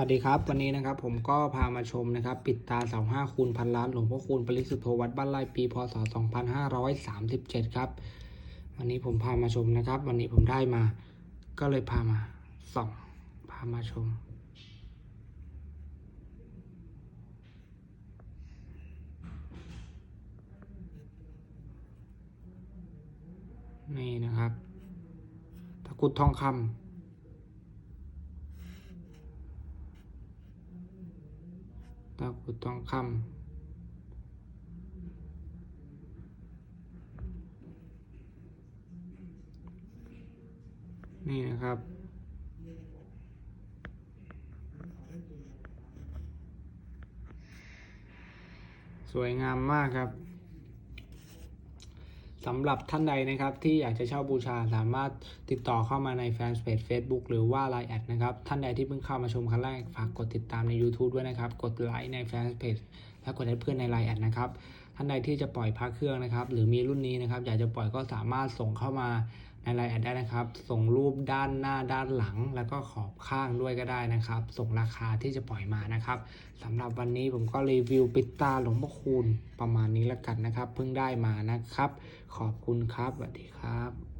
วัสดีครับ วันนี้นะครับผมก็พามาชมนะครับ ปิดตาเสาห้าคูณพันล้านหลวงพ่อคูณปริสุทธโธวัดบ้านไร่ปีพศ 2537 ครับ วันนี้ผมพามาชมนะครับ วันนี้ผมได้มา ก็เลยพามาส่องพามาชม นี่นะครับตะกุดทองคำ ตะกรุดทองคำนี่นะครับสวยงามมากครับ สำหรับท่านใดนะครับที่อยากจะเช่าบูชาสามารถติดต่อเข้ามาในแฟนเพจ Facebook หรือว่า Line แอดนะครับ ท่านใดที่เพิ่งเข้ามาชมครั้งแรกฝากกดติดตามใน YouTube ด้วยนะครับ กดไลค์ในแฟนเพจและกดให้เพื่อนใน Line แอดนะครับท่านใดที่จะปล่อยพระเครื่องนะครับ หรือมีรุ่นนี้นะครับ อยากจะปล่อยก็สามารถส่งเข้ามาในไลน์แอดได้นะครับ ส่งรูปด้านหน้าด้านหลัง แล้วก็ขอบข้างด้วยก็ได้นะครับ ส่งราคาที่จะปล่อยมานะครับสำหรับวันนี้ผมก็รีวิวปิดตาหลวงพ่อคูณประมาณนี้แล้วกันนะครับ เพิ่งได้มานะครับ ขอบคุณครับสวัสดีครับ